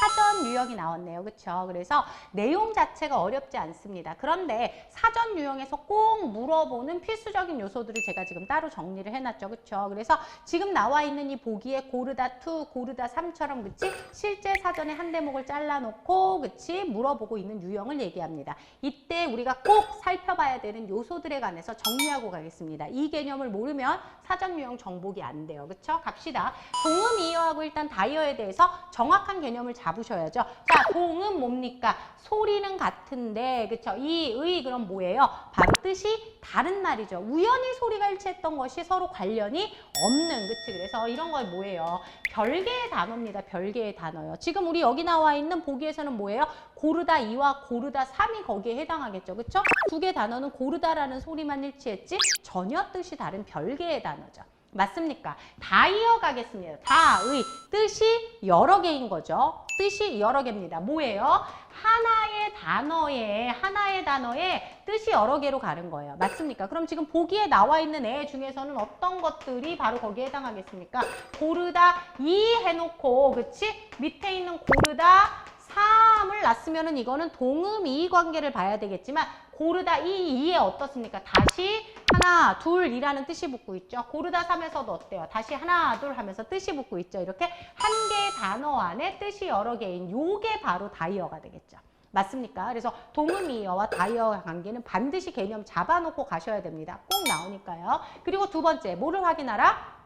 사전 유형이 나왔네요. 그렇죠? 그래서 내용 자체가 어렵지 않습니다. 그런데 사전 유형에서 꼭 물어보는 필수적인 요소들을 제가 지금 따로 정리를 해놨죠. 그렇죠? 그래서 지금 나와 있는 이 보기에 고르다 2, 고르다 3처럼 그치? 실제 사전에 한 대목을 잘라놓고 그치? 물어보고 있는 유형을 얘기합니다. 이때 우리가 꼭 살펴봐야 되는 요소들에 관해서 정리하고 가겠습니다. 이 개념을 모르면 사전 유형 정복이 안 돼요. 그렇죠? 갑시다. 동음 이어하고 일단 다이어에 대해서 정확한 개념을 잡 으셔야죠. 자, 동음 뭡니까? 소리는 같은데, 그쵸? 이, 의, 그럼 뭐예요? 바로 뜻이 다른 말이죠. 우연히 소리가 일치했던 것이 서로 관련이 없는, 그치? 그래서 이런 건 뭐예요? 별개의 단어입니다. 별개의 단어요. 지금 우리 여기 나와 있는 보기에서는 뭐예요? 고르다 2와 고르다 3이 거기에 해당하겠죠. 그쵸? 두 개 단어는 고르다라는 소리만 일치했지 전혀 뜻이 다른 별개의 단어죠. 맞습니까? 다 이어가겠습니다. 다의 뜻이 여러 개인 거죠. 뜻이 여러 개입니다. 뭐예요? 하나의 단어에 하나의 단어에 뜻이 여러 개로 가는 거예요. 맞습니까? 그럼 지금 보기에 나와 있는 애 중에서는 어떤 것들이 바로 거기에 해당하겠습니까? 고르다 이 해놓고 그치? 밑에 있는 고르다 3을 놨으면은 이거는 동음 이의 관계를 봐야 되겠지만 고르다 이 이에 어떻습니까? 다시 하나 둘이라는 뜻이 붙고 있죠. 고르다 3에서도 어때요? 다시 하나 둘 하면서 뜻이 붙고 있죠. 이렇게 한 개의 단어 안에 뜻이 여러 개인 요게 바로 다이어가 되겠죠. 맞습니까? 그래서 동음이어와 다이어 관계는 반드시 개념 잡아놓고 가셔야 됩니다. 꼭 나오니까요. 그리고 두 번째, 뭐를 확인하라?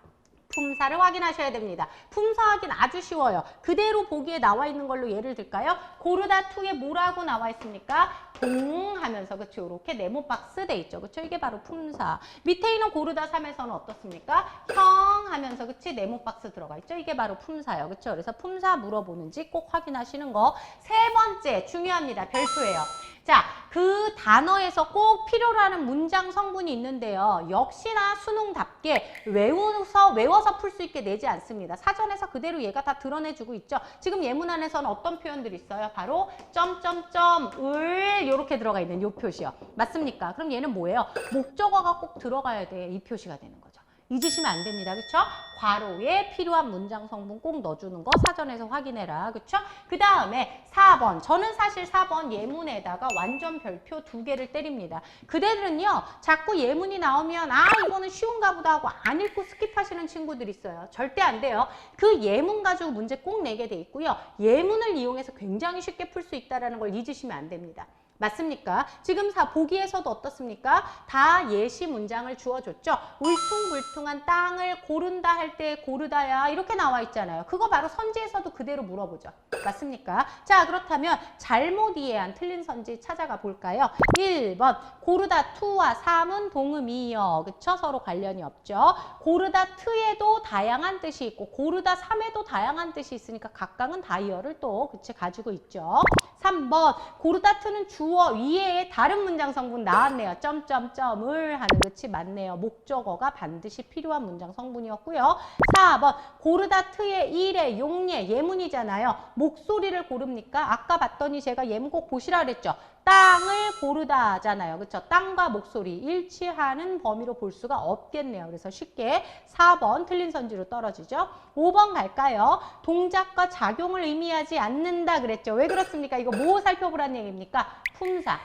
품사를 확인하셔야 됩니다. 품사 확인 아주 쉬워요. 그대로 보기에 나와 있는 걸로 예를 들까요? 고르다 2에 뭐라고 나와 있습니까? 동 하면서 그쵸 이렇게 네모 박스 돼 있죠. 그쵸 이게 바로 품사. 밑에 있는 고르다 3에서는 어떻습니까? 형 하면서 그치 네모 박스 들어가 있죠. 이게 바로 품사예요. 그쵸 그래서 품사 물어보는지 꼭 확인하시는 거. 세 번째 중요합니다. 별표예요. 자, 그 단어에서 꼭 필요로 하는 문장 성분이 있는데요. 역시나 수능답게 외워서, 외워서 풀 수 있게 내지 않습니다. 사전에서 그대로 얘가 다 드러내주고 있죠. 지금 예문 안에서는 어떤 표현들이 있어요? 바로 점점점, 을 이렇게 들어가 있는 요 표시요. 맞습니까? 그럼 얘는 뭐예요? 목적어가 꼭 들어가야 돼. 이 표시가 되는 거죠. 잊으시면 안 됩니다. 그렇죠? 괄호에 필요한 문장 성분 꼭 넣어주는 거 사전에서 확인해라. 그렇죠? 그 다음에 4번. 저는 사실 4번 예문에다가 완전 별표 두 개를 때립니다. 그대들은요. 자꾸 예문이 나오면 아 이거는 쉬운가 보다 하고 안 읽고 스킵하시는 친구들 있어요. 절대 안 돼요. 그 예문 가지고 문제 꼭 내게 돼 있고요. 예문을 이용해서 굉장히 쉽게 풀 수 있다는 걸 잊으시면 안 됩니다. 맞습니까? 지금 사 보기에서도 어떻습니까? 다 예시 문장을 주어줬죠. 울퉁불퉁한 땅을 고른다 할 때 고르다야 이렇게 나와 있잖아요. 그거 바로 선지에서도 그대로 물어보죠. 맞습니까? 자 그렇다면 잘못 이해한 틀린 선지 찾아가 볼까요? 1번 고르다 2와 3은 동음이요. 그쵸? 서로 관련이 없죠. 고르다 2에도 다양한 뜻이 있고 고르다 3에도 다양한 뜻이 있으니까 각각은 다이어를 또 그치 가지고 있죠. 3번 고르다 2는 주어 위에 다른 문장 성분 나왔네요. 점점점을 하는 그치 맞네요. 목적어가 반드시 필요한 문장 성분이었고요. 4번 고르다 트의 1의 용례 예문이잖아요. 목소리를 고릅니까? 아까 봤더니 제가 예문 꼭 보시라 그랬죠. 땅을 고르다잖아요. 그렇죠? 땅과 목소리 일치하는 범위로 볼 수가 없겠네요. 그래서 쉽게 4번 틀린 선지로 떨어지죠. 5번 갈까요? 동작과 작용을 의미하지 않는다 그랬죠. 왜 그렇습니까? 이거 뭐 살펴보라는 얘기입니까? 품사.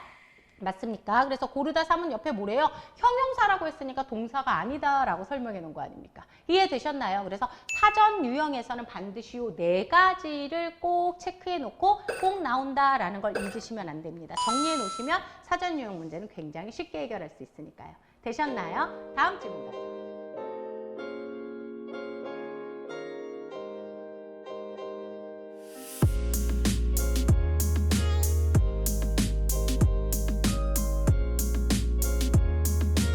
맞습니까? 그래서 고르다 3은 옆에 뭐래요? 형용사라고 했으니까 동사가 아니다라고 설명해 놓은 거 아닙니까? 이해되셨나요? 그래서 사전 유형에서는 반드시 요 네 가지를 꼭 체크해 놓고 꼭 나온다라는 걸 잊으시면 안 됩니다. 정리해 놓으시면 사전 유형 문제는 굉장히 쉽게 해결할 수 있으니까요. 되셨나요? 다음 질문 가세요.